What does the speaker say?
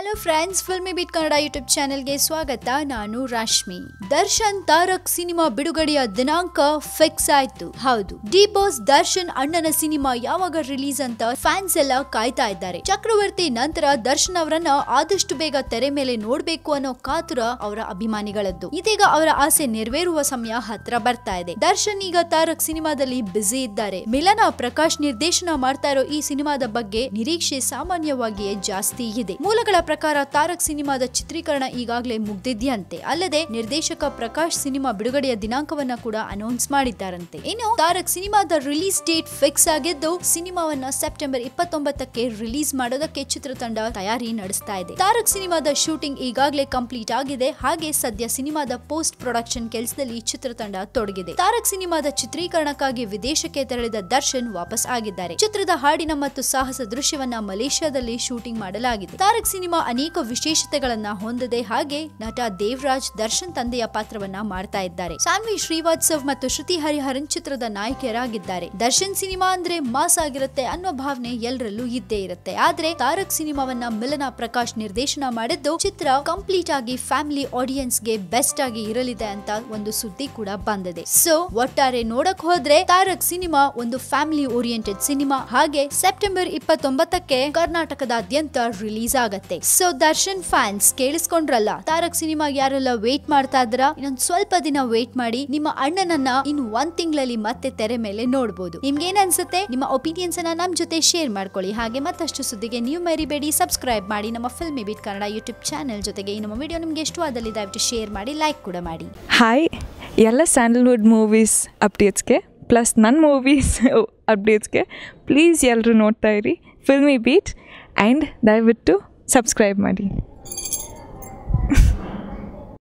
Hello friends Filmibeat Kannada YouTube ಚಾನೆಲ್ಗೆ ಸ್ವಾಗತ. ನಾನು ರಾಶ್ಮಿ. ದರ್ಶನ್ ತಾರಕ್ ಸಿನಿಮಾ ಬಿಡುಗಡೆಯ ದಿನಾಂಕ ಫಿಕ್ಸ್ ಆಯ್ತು. ಹೌದು ಡಿ ಬಾಸ್ ದರ್ಶನ್ ಅಣ್ಣನ ಸಿನಿಮಾ ಯಾವಾಗ ರಿಲೀಸ್ ಅಂತ ಫ್ಯಾನ್ಸ್ ಎಲ್ಲ ಕಾಯ್ತಾ ಇದ್ದಾರೆ. ಚಕ್ರವರ್ತಿ ನಂತರ ದರ್ಶನ್ ಅವರನ್ನ ಆದಷ್ಟು ಬೇಗ ತೆರೆ ಮೇಲೆ ನೋಡ್ಬೇಕು ಅನ್ನೋ ಕಾತುರ ಅವರ ಅಭಿಮಾನಿಗಳದ್ದು. ಇದೀಗ ಅವರ ಆಸೆ ನೆರವೇರುವ ಸಮಯ ಹತ್ರ ಬರ್ತಾ ಇದೆ. ದರ್ಶನ್ ಈಗ ತಾರಕ್ ಸಿನಿಮಾದಲ್ಲಿ ಬ್ಯುಸಿ ಇದ್ದಾರೆ. ಮಿಲನ ಪ್ರಕಾಶ್ ನಿರ್ದೇಶನ ಮಾಡ್ತಾ ಇರೋ ಈ ಸಿನಿಮಾದ ಬಗ್ಗೆ ನಿರೀಕ್ಷೆ ಸಾಮಾನ್ಯವಾಗಿಯೇ ಜಾಸ್ತಿ ಇದೆ. ಮೂಲಗಳ ಪ್ರಕಾರ ತಾರಕ್ ಸಿನಿಮಾದ ಚಿತ್ರೀಕರಣ ಈಗಾಗಲೇ ಮುಗ್ದಿದ್ಯಂತೆ. ಅಲ್ಲದೆ ನಿರ್ದೇಶಕ ಪ್ರಕಾಶ್ ಸಿನಿಮಾ ಬಿಡುಗಡೆಯ ದಿನಾಂಕವನ್ನ ಕೂಡ ಅನೌನ್ಸ್ ಮಾಡಿದ್ದಾರಂತೆ. ಇನ್ನು ತಾರಕ್ ಸಿನಿಮಾದ ರಿಲೀಸ್ ಡೇಟ್ ಫಿಕ್ಸ್ ಆಗಿದ್ದು, ಸಿನಿಮಾವನ್ನ ಸೆಪ್ಟೆಂಬರ್ ಇಪ್ಪತ್ತೊಂಬತ್ತಕ್ಕೆ ರಿಲೀಸ್ ಮಾಡೋದಕ್ಕೆ ಚಿತ್ರತಂಡ ತಯಾರಿ ನಡೆಸ್ತಾ ಇದೆ. ತಾರಕ್ ಸಿನಿಮಾದ ಶೂಟಿಂಗ್ ಈಗಾಗಲೇ ಕಂಪ್ಲೀಟ್ ಆಗಿದೆ. ಹಾಗೆ ಸದ್ಯ ಸಿನಿಮಾದ ಪೋಸ್ಟ್ ಪ್ರೊಡಕ್ಷನ್ ಕೆಲಸದಲ್ಲಿ ಚಿತ್ರತಂಡ ತೊಡಗಿದೆ. ತಾರಕ್ ಸಿನಿಮಾದ ಚಿತ್ರೀಕರಣಕ್ಕಾಗಿ ವಿದೇಶಕ್ಕೆ ತೆರಳಿದ ದರ್ಶನ್ ವಾಪಸ್ ಆಗಿದ್ದಾರೆ. ಚಿತ್ರದ ಹಾಡಿನ ಮತ್ತು ಸಾಹಸ ದೃಶ್ಯವನ್ನ ಮಲೇಷ್ಯಾದಲ್ಲಿ ಶೂಟಿಂಗ್ ಮಾಡಲಾಗಿದೆ. ತಾರಕ್ ಸಿನಿಮಾ ಅನೇಕ ವಿಶೇಷತೆಗಳನ್ನ ಹೊಂದದೆ ಹಾಗೆ ನಟ ದೇವರಾಜ್ ದರ್ಶನ್ ತಂದೆಯ ಪಾತ್ರವನ್ನ ಮಾಡ್ತಾ ಇದ್ದಾರೆ. ಸಾನ್ವಿ ಶ್ರೀವಾತ್ಸವ್ ಮತ್ತು ಶ್ರುತಿ ಹರಿಹರನ್ ಚಿತ್ರದ ನಾಯಕಿಯರಾಗಿದ್ದಾರೆ. ದರ್ಶನ್ ಸಿನಿಮಾ ಅಂದ್ರೆ ಮಾಸ್ ಆಗಿರುತ್ತೆ ಅನ್ನೋ ಭಾವನೆ ಎಲ್ಲರಲ್ಲೂ ಇದ್ದೇ ಇರುತ್ತೆ. ಆದ್ರೆ ತಾರಕ್ ಸಿನಿಮಾವನ್ನ ಮಿಲನ ಪ್ರಕಾಶ್ ನಿರ್ದೇಶನ ಮಾಡಿದ್ದು ಚಿತ್ರ ಕಂಪ್ಲೀಟ್ ಆಗಿ ಫ್ಯಾಮಿಲಿ ಆಡಿಯನ್ಸ್ಗೆ ಬೆಸ್ಟ್ ಆಗಿ ಇರಲಿದೆ ಅಂತ ಒಂದು ಸುದ್ದಿ ಕೂಡ ಬಂದಿದೆ. ಸೊ, ಒಟ್ಟಾರೆ ನೋಡಕ್ ಹೋದ್ರೆ ತಾರಕ್ ಸಿನಿಮಾ ಒಂದು ಫ್ಯಾಮಿಲಿ ಓರಿಯೆಂಟೆಡ್ ಸಿನಿಮಾ. ಹಾಗೆ ಸೆಪ್ಟೆಂಬರ್ ಇಪ್ಪತ್ತೊಂಬತ್ತಕ್ಕೆ ಕರ್ನಾಟಕದಾದ್ಯಂತ ರಿಲೀಸ್ ಆಗತ್ತೆ. ಸೊ ದರ್ಶನ್ ಫ್ಯಾನ್ಸ್ ಕೇಳಿಸ್ಕೊಂಡ್ರಲ್ಲ, ತಾರಕ್ ಸಿನಿಮಾ ಯಾರೆಲ್ಲ ವೇಟ್ ಮಾಡ್ತಾ ಇದ್ರ ಇನ್ನೊಂದ್ ಸ್ವಲ್ಪ ದಿನ ವೇಟ್ ಮಾಡಿ ನಿಮ್ಮ ಅಣ್ಣನನ್ನ ಇನ್ನು ಒಂದ್ ತಿಂಗಳಲ್ಲಿ ಮತ್ತೆ ತೆರೆ ಮೇಲೆ ನೋಡ್ಬೋದು. ನಿಮ್ಗೆ ಏನ್ ಅನ್ಸುತ್ತೆ? ನಿಮ್ಮ ಒಪಿನಿಯನ್ಸ್ ಅನ್ನ ನಮ್ ಜೊತೆ ಶೇರ್ ಮಾಡ್ಕೊಳ್ಳಿ. ಹಾಗೆ ಮತ್ತಷ್ಟು ಸುದ್ದಿಗೆ ನೀವು ಮರಿಬೇಡಿ. ಸಬ್ಸ್ಕ್ರೈಬ್ ಮಾಡಿ ನಮ್ಮ ಫಿಲ್ಮಿ ಬಿಟ್ ಕನ್ನಡ ಯೂಟ್ಯೂಬ್ ಚಾನೆಲ್ ಜೊತೆಗೆ ಈ ನಮ್ಮ ವಿಡಿಯೋ ನಿಮ್ಗೆ ಇಷ್ಟವಾದಲ್ಲಿ ದಯವಿಟ್ಟು ಶೇರ್ ಮಾಡಿ ಲೈಕ್ ಕೂಡ ಮಾಡಿ. ಹಾಯ್ ಎಲ್ಲ ಸ್ಯಾಂಡಲ್ವುಡ್ ಮೂವೀಸ್ ಅಪ್ಡೇಟ್ಸ್ಗೆ ಪ್ಲಸ್ ನನ್ನ ಮೂವೀಸ್ ಅಪ್ಡೇಟ್ಸ್ಗೆ ಪ್ಲೀಸ್ ಎಲ್ಲರೂ ನೋಡ್ತಾ ಇರಿ. ಫಿಲ್ಮಿ ಬೀಟ್ ಆ್ಯಂಡ್ ದಯವಿಟ್ಟು ಸಬ್ಸ್ಕ್ರೈಬ್ ಮಾಡಿ.